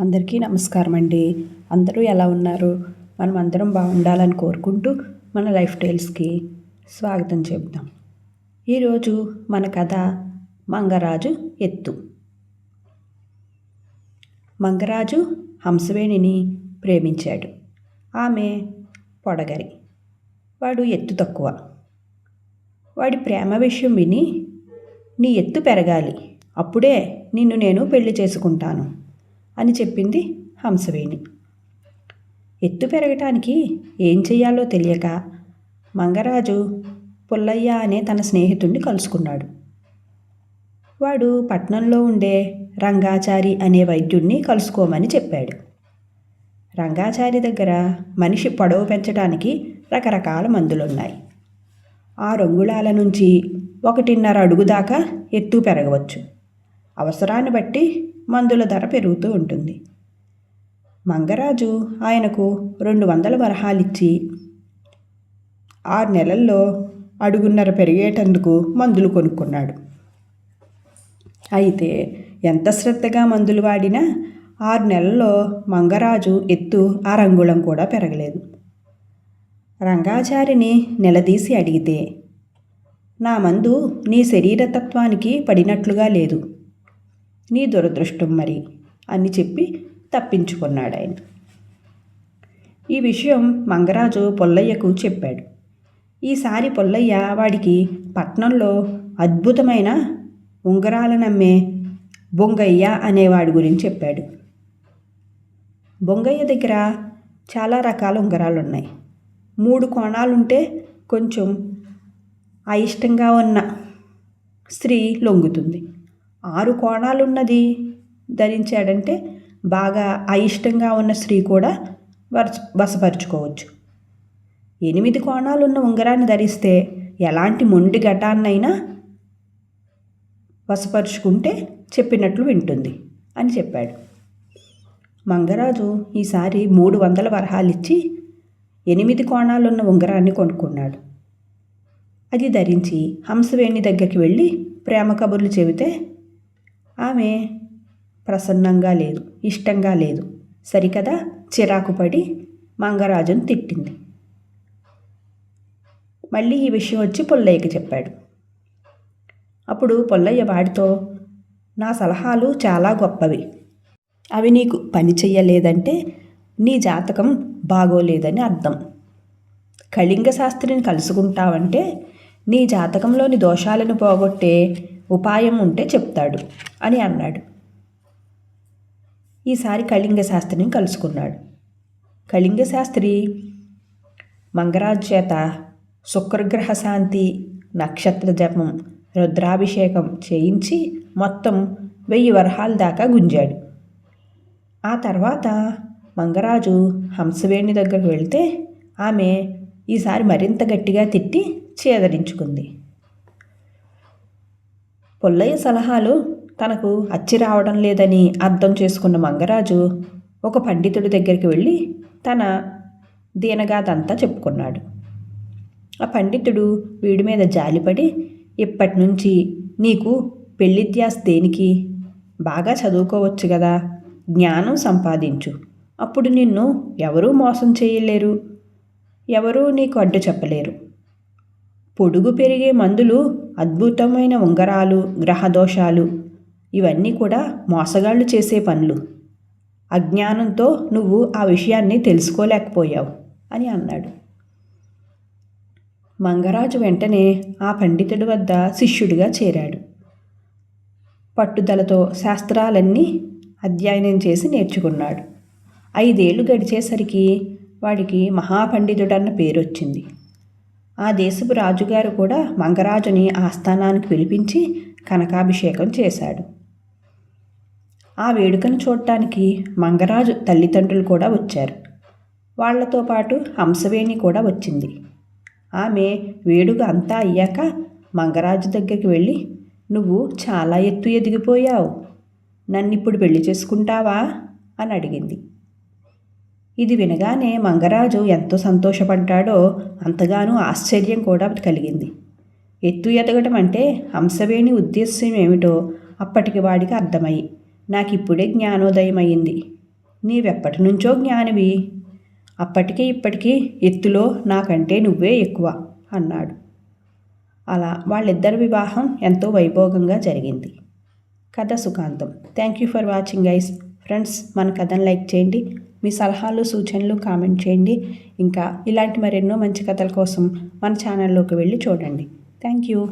అందరికీ నమస్కారం అండి అందరూ ఎలా ఉన్నారు? మనం అందరం బాగుండాలని కోరుకుంటూ మన లైఫ్ స్టైల్స్కి స్వాగతం చెబుతాం ఈరోజు మన కథ మంగరాజు ఎత్తు. మంగరాజు హంసవేణిని ప్రేమించాడు. ఆమె పొడగరి. వాడు ఎత్తు తక్కువ. వాడి ప్రేమ విషయం విని నీ ఎత్తు పెరగాలి. అప్పుడే నిన్ను నేను పెళ్ళి చేసుకుంటాను. అని చెప్పింది హంసవేణి. ఎత్తు పెరగటానికి ఏం చెయ్యాలో తెలియక మంగరాజు పుల్లయ్య అనే తన స్నేహితుడిని కలుసుకున్నాడు. వాడు పట్నంలో ఉండే రంగాచారి అనే వైద్యుణ్ణి కలుసుకోమని చెప్పాడు. రంగాచారి దగ్గర మనిషి పొడవు పెంచడానికి రకరకాల మందులున్నాయి. ఆ రంగుళాల నుంచి ఒకటిన్నర అడుగు దాకా ఎత్తు పెరగవచ్చు. అవసరాన్ని బట్టి మందుల ధర పెరుగుతూ ఉంటుంది. మంగరాజు ఆయనకు రెండు వందల వరహాలిచ్చి ఆరు నెలల్లో అడుగున్నర పెరిగేటందుకు మందులు కొనుక్కున్నాడు. అయితే ఎంత శ్రద్ధగా మందులు వాడినా ఆరు నెలల్లో మంగరాజు ఎత్తు ఆ రంగుళం కూడా పెరగలేదు. రంగాచారిని నిలదీసి అడిగితే నా మందు నీ శరీరతత్వానికి పడినట్లుగా లేదు. నీ దురదృష్టం మరి అని చెప్పి తప్పించుకున్నాడు ఆయన ఈ విషయం మంగరాజు పొల్లయ్యకు చెప్పాడు. ఈసారి పొల్లయ్య వాడికి పట్నంలో అద్భుతమైన ఉంగరాలనమ్మే బొంగయ్య అనేవాడి గురించి చెప్పాడు. బొంగయ్య దగ్గర చాలా రకాల ఉంగరాలు ఉన్నాయి మూడు కోణాలుంటే కొంచెం అయిష్టంగా ఉన్న స్త్రీ లొంగుతుంది. ఆరు కోణాలున్నది ధరించాడంటే బాగా అయిష్టంగా ఉన్న స్త్రీ కూడా వరచ వశపరుచుకోవచ్చు. ఎనిమిది కోణాలున్న ఉంగరాన్ని ధరిస్తే ఎలాంటి మొండి ఘటాన్నైనా వశపరుచుకుంటే చెప్పినట్లు వింటుంది అని చెప్పాడు. మంగరాజు ఈసారి మూడు వందల వరహాలిచ్చి ఎనిమిది కోణాలున్న ఉంగరాన్ని కొనుక్కున్నాడు. అది ధరించి హంసవేణి దగ్గరికి వెళ్ళి ప్రేమ కబుర్లు చెబితే ఆమె ప్రసన్నంగా లేదు ఇష్టంగా లేదు. సరికదా? చిరాకు పడి మంగరాజును తిట్టింది. మళ్ళీ ఈ విషయం వచ్చి పుల్లయ్యకి చెప్పాడు. అప్పుడు పుల్లయ్య వాడితో నా సలహాలు చాలా గొప్పవి. అవి నీకు పని చెయ్యలేదంటే నీ జాతకం బాగోలేదని అర్థం. కళింగ శాస్త్రిని కలుసుకుంటావంటే నీ జాతకంలోని దోషాలను పోగొట్టే ఉపాయం ఉంటే చెప్తాడు అని అన్నాడు. ఈసారి కళింగ శాస్త్రిని కలుసుకున్నాడు. కళింగ శాస్త్రి మంగరాజు చేత శుక్రగ్రహ శాంతి నక్షత్ర జపం రుద్రాభిషేకం చేయించి మొత్తం వెయ్యి వరహాల దాకా గుంజాడు. ఆ తర్వాత మంగరాజు హంసవేణి దగ్గరకు వెళ్తే ఆమె ఈసారి మరింత గట్టిగా తిట్టి చేదరించుకుంది. పుల్లయ్య సలహాలు తనకు అచ్చి రావడం లేదని అర్థం చేసుకున్న మంగరాజు ఒక పండితుడి దగ్గరికి వెళ్ళి తన దీనగాదంతా చెప్పుకున్నాడు. ఆ పండితుడు వీడి మీద జాలిపడి ఇప్పటి నుంచి నీకు పెళ్ళిద్యాస్ దేనికి? బాగా చదువుకోవచ్చు కదా జ్ఞానం సంపాదించు. అప్పుడు నిన్ను ఎవరూ మోసం చేయలేరు. ఎవరూ నీకు అడ్డు చెప్పలేరు. పొడుగు పెరిగే మందులు అద్భుతమైన ఉంగరాలు గ్రహదోషాలు ఇవన్నీ కూడా మోసగాళ్ళు చేసే పనులు. అజ్ఞానంతో నువ్వు ఆ విషయాన్ని తెలుసుకోలేకపోయావు అని అన్నాడు. మంగరాజు వెంటనే ఆ పండితుడి వద్ద శిష్యుడిగా చేరాడు. పట్టుదలతో శాస్త్రాలన్నీ అధ్యయనం చేసి నేర్చుకున్నాడు. ఐదేళ్ళు గడిచేసరికి వాడికి మహాపండితుడన్న పేరు వచ్చింది ఆ దేశపు రాజుగారు కూడా మంగరాజుని ఆస్థానానికి పిలిపించి కనకాభిషేకం చేశాడు. ఆ వేడుకను చూడటానికి మంగరాజు తల్లిదండ్రులు కూడా వచ్చారు. వాళ్ళతో పాటు హంసవేణి కూడా వచ్చింది. ఆమె వేడుక అంతా అయ్యాక మంగరాజు దగ్గరికి వెళ్ళి నువ్వు చాలా ఎత్తు ఎదిగిపోయావు. నన్ను ఇప్పుడు పెళ్ళి చేసుకుంటావా? అని అడిగింది. ఇది వినగానే మంగరాజు ఎంతో సంతోషపడ్డాడో అంతగానో ఆశ్చర్యం కూడా కలిగింది. ఎత్తు ఎదగటం అంటే హంసవేణి ఉద్దేశ్యం ఏమిటో అప్పటికి వాడికి అర్థమయ్యి నాకు ఇప్పుడే జ్ఞానోదయం అయింది నీవెప్పటి నుంచో జ్ఞానివి? అప్పటికి ఇప్పటికీ ఎత్తులో నాకంటే నువ్వే ఎక్కువ అన్నాడు. అలా వాళ్ళిద్దరి వివాహం ఎంతో వైభోగంగా జరిగింది. కథ సుఖాంతం. Thank you for watching guys. Friends మన కథను లైక్ చేయండి. మీ సలహాలు సూచనలు కామెంట్ చేయండి. ఇంకా ఇలాంటి మరెన్నో మంచి కథల కోసం మన ఛానల్లోకి వెళ్ళి చూడండి. Thank you.